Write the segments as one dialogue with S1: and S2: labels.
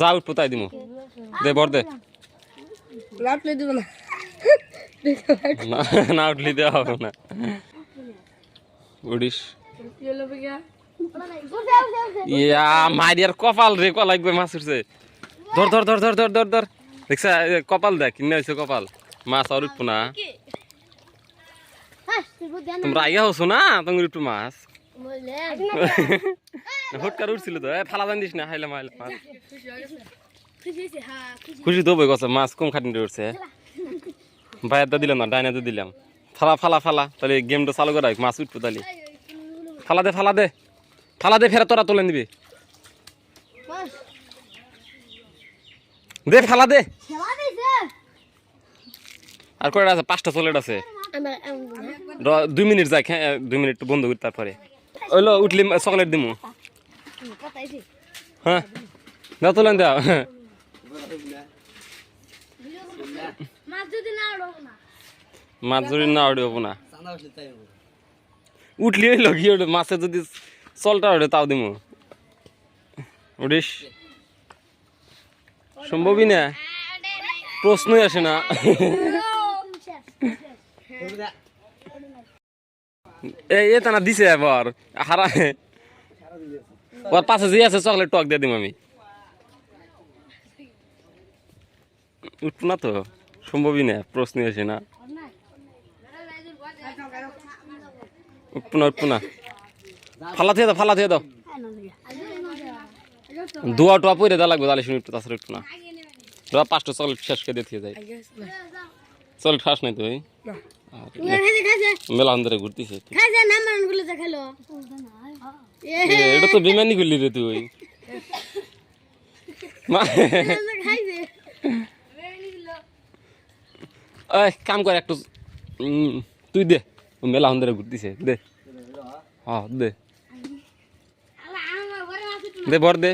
S1: যা উঠবো তাই দিমু দে বর দে।
S2: লাটলে দিব না।
S1: না উঠলি দেওয়া হবে না। উড়িস। ইয়া মারিয়ার কপাল রে ক লাগবে মাছ উঠছে। ধর ধর ধর ধর ধর ধর ধর। দেখছ কপাল দেখ কিনে হয়েছে কপাল। মাছ আর উঠবো না। তোমরা আইয়া হছো না তুমি উঠবো মাছ। হুটকার উঠছিল তো। ফালা জানিস না হাইলে মাইলে খুশি তো বই গছ মাছ কম খাটিনি উঠছে। ভাইয়ারটা দিলাম না ডাইনাতে দিলাম। ফালা ফালা ফালা তাহলে গেমটা চালু করা মাছ উঠবো তাহলে। ফালা দে ফালা দে ফালা দে ফেরা তোরা তোলে নিবি। দে ফালা দে। আর কয়টা আছে? পাঁচটা চলেট আছে। দুই মিনিট যাক হ্যাঁ দুই মিনিট বন্ধ করি তারপরে। ওইলো উঠলি চকলেট দিমু। হ্যাঁ। দাও তোলেন দাও। মাছ যদি না উঠব না। উঠলি হইল কি মাছে যদি চলটা ওঠে তাও দিমু। উঠিস সম্ভবই না। প্রশ্নই আসে না। এই এটা না দিছে এবার হারা ওর পাশে যে আছে, চকলেট টক দিয়ে দিম আমি। উঠবো না তো, সম্ভবই না, প্রশ্নই আসে না। উঠবো না উঠবো না। ফালা দিয়ে দাও, ফালা দিয়ে দাও। দোয়া টোয়া পরে দেওয়া লাগবে, তাহলে শুনি একটু তাছাড়া একটু না। পাঁচটা চকলেট শেষ করে দিয়ে যায় চকলেট খাস নাই তুই। মেলা ধরে ঘুরতেছে। এটা তো বেমানি করলি রে তুই। মা। কাম কর একটু। উম, তুই দে মেলা ধরে ঘুরতেছে দে। হ্যাঁ দে। দে বর দে।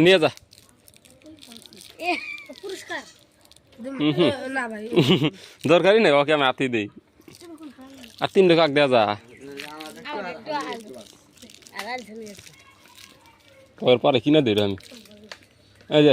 S1: নিয়ে যা।
S2: পুরস্কার।
S1: হুম হুম।
S2: না ভাই।
S1: দরকারই নেই ওকে আমি হাতেই দিই। আর তিনটে কাক দেওয়া যা। ওর পরে কিনা দিই আমি। এই যে।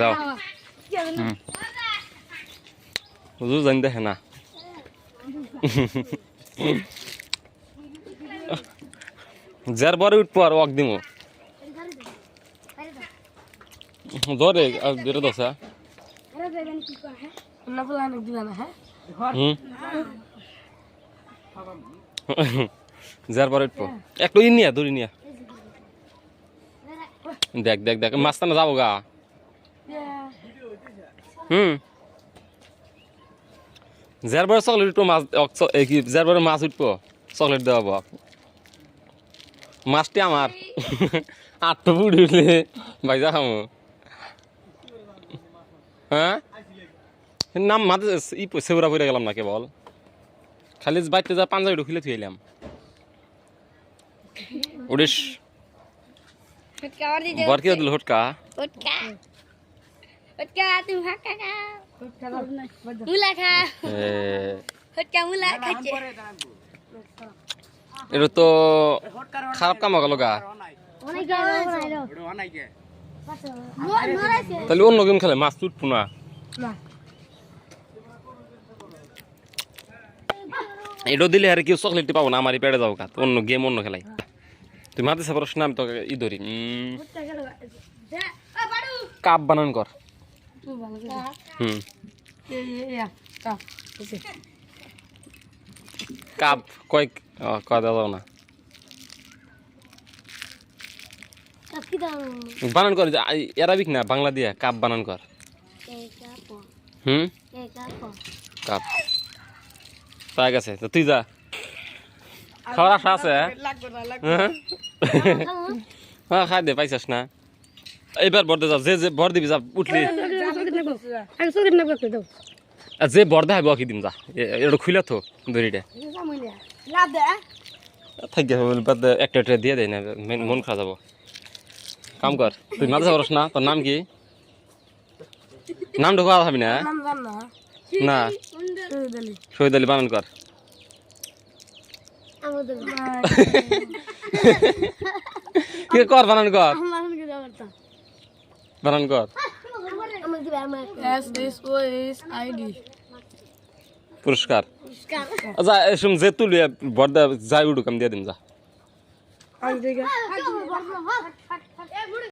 S1: যাও। হুজুর জানি দেখে না। যার বরে উঠবো আর ওয়াক দিব ধরে আর ধরে দশা যার পরে উঠবো। একটু ইন নিয়া দূরে নিয়া দেখ দেখ দেখ মাঝখানে যাব গা হুম। যার পরে চকলেট উঠবো মাছ যার পরে মাছ উঠবো চকলেট দেওয়াবো মাছটি আমার। আটটা বুড়ি উঠলে ভাই যা খামো। হ্যাঁ? নাম মাঝে ই সেউরা পড়ে গেলাম না কেবল খালি বাইতে যা পাঞ্জাবিটা খুলে থুয়ে এলাম। উড়িস। তো খারাপ কাম হলো গা তাহলে অন্য গেম খেলে মাছ উঠবো না এটা দিলে আর কেউ চকলেটটি পাবো না আমারই পেড়ে যাব গা অন্য গেম অন্য খেলাই তুই সাপড়স না আমি তোকে ই ধরি উম, কাপ বানান কর হুম। কাপ কয়েক কয় দেওয়া না। বানান কর অ্যারাবিক না বাংলা দিয়ে কাপ বানান কর। হুম? কাপ। পাই গেছে তো তুই যা। খাওয়ার আশা আছে
S2: লাগবে না
S1: হ্যাঁ? হ্যাঁ। খাই দে পাইছিস না। এইবার বর্দে যা যে যে বর দিবি যা উঠলি। যে বর দেখাবো কি দিম যা এটা খুলে তো দড়িটা থাক একটা একটা দিয়ে দেয় না মন খারাপ যাব। কাম কর তুই মাদ্রাসা পড়াস না তোর নাম কি? নাম ঢোকা হবি না।
S2: না।
S1: শহীদ আলী বানান কর কি কর বানান কর বানান কর পুরস্কার। যা এসম যে তুলিয়া বর্দা যাই উঠুক আমি দিয়ে দিন যা।